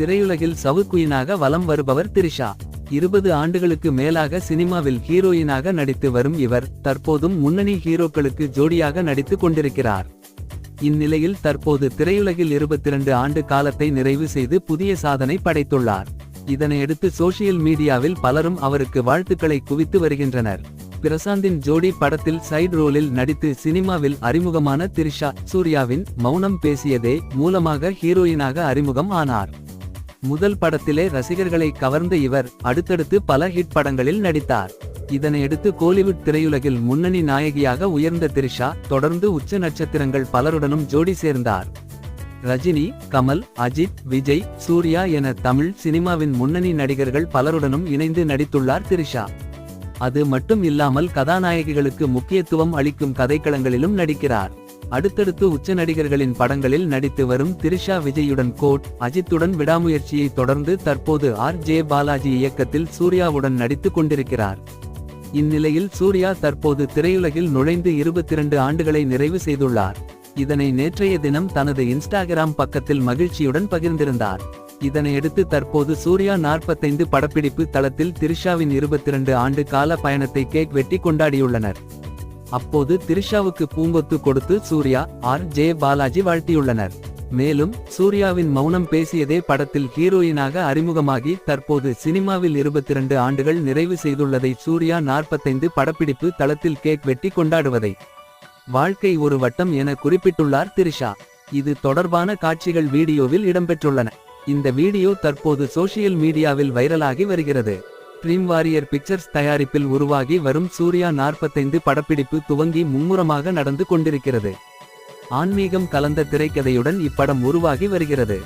திரையுலகில் சவுக்குயினாக வலம் வருபவர் திரிஷா. இருபது ஆண்டுகளுக்கு மேலாக சினிமாவில் ஹீரோயினாக நடித்து வரும் இவர் தற்போதும் முன்னணி ஹீரோக்களுக்கு ஜோடியாக நடித்துக் கொண்டிருக்கிறார். இந்நிலையில் தற்போது திரையுலகில் 22 ஆண்டு காலத்தை நிறைவு செய்து புதிய சாதனை படைத்துள்ளார். இதனையடுத்து சோஷியல் மீடியாவில் பலரும் அவருக்கு வாழ்த்துக்களை குவித்து வருகின்றனர். பிரசாந்தின் ஜோடி படத்தில் சைடு ரோலில் நடித்து சினிமாவில் அறிமுகமான திரிஷா சூர்யாவின் மௌனம் பேசியதே மூலமாக ஹீரோயினாக அறிமுகம் ஆனார். முதல் படத்திலே ரசிகர்களை கவர்ந்த இவர் அடுத்தடுத்து பல ஹிட் படங்களில் நடித்தார். இதனையடுத்து கோலிவுட் திரையுலகில் முன்னணி நாயகியாக உயர்ந்த திரிஷா தொடர்ந்து உச்ச நட்சத்திரங்கள் பலருடனும் ஜோடி சேர்ந்தார். ரஜினி கமல் அஜித் விஜய் சூர்யா என தமிழ் சினிமாவின் முன்னணி நடிகர்கள் பலருடனும் இணைந்து நடித்துள்ளார் திரிஷா. அது மட்டும் இல்லாமல் கதாநாயகிகளுக்கு முக்கியத்துவம் அளிக்கும் கதைக்களங்களிலும் நடிக்கிறார். அடுத்தடுத்து உச்ச நடிகர்களின் படங்களில் நடித்து வரும் திரிஷா விஜயுடன் கோட் அஜித்துடன் விடாமுயற்சியை தொடர்ந்து தற்போது ஆர். ஜே. பாலாஜி இயக்கத்தில் சூர்யாவுடன் நடித்துக் கொண்டிருக்கிறார். இந்நிலையில் சூர்யா தற்போது திரையுலகில் நுழைந்து 22 ஆண்டுகளை நிறைவு செய்துள்ளார். இதனை நேற்றைய தினம் தனது இன்ஸ்டாகிராம் பக்கத்தில் மகிழ்ச்சியுடன் பகிர்ந்திருந்தார். இதனையடுத்து தற்போது சூர்யா 45 படப்பிடிப்பு தளத்தில் திரிஷாவின் 22 ஆண்டு கால பயணத்தை கேக் வெட்டி கொண்டாடியுள்ளனர். அப்போது திரிஷாவுக்கு பூங்கொத்து கொடுத்து சூர்யா ஆர். ஜே. பாலாஜி வாழ்த்தியுள்ளனர். மேலும் சூர்யாவின் மௌனம் பேசியதே படத்தில் ஹீரோயினாக அறிமுகமாகி தற்போது சினிமாவில் 22 ஆண்டுகள் நிறைவு செய்துள்ளதை சூர்யா 45 படப்பிடிப்பு தளத்தில் கேக் வெட்டி கொண்டாடுவதை. வாழ்க்கை ஒரு வட்டம் என குறிப்பிட்டுள்ளார் திரிஷா. இது தொடர்பான காட்சிகள் வீடியோவில் இடம்பெற்றுள்ளன. இந்த வீடியோ தற்போது சோசியல் மீடியாவில் வைரலாகி வருகிறது. ட்ரீம் வாரியர் பிக்சர்ஸ் தயாரிப்பில் உருவாகி வரும் சூர்யா 45 படப்பிடிப்பு துவங்கி மும்முரமாக நடந்து கொண்டிருக்கிறது. ஆன்மீகம் கலந்த திரைக்கதையுடன் இப்படம் உருவாகி வருகிறது.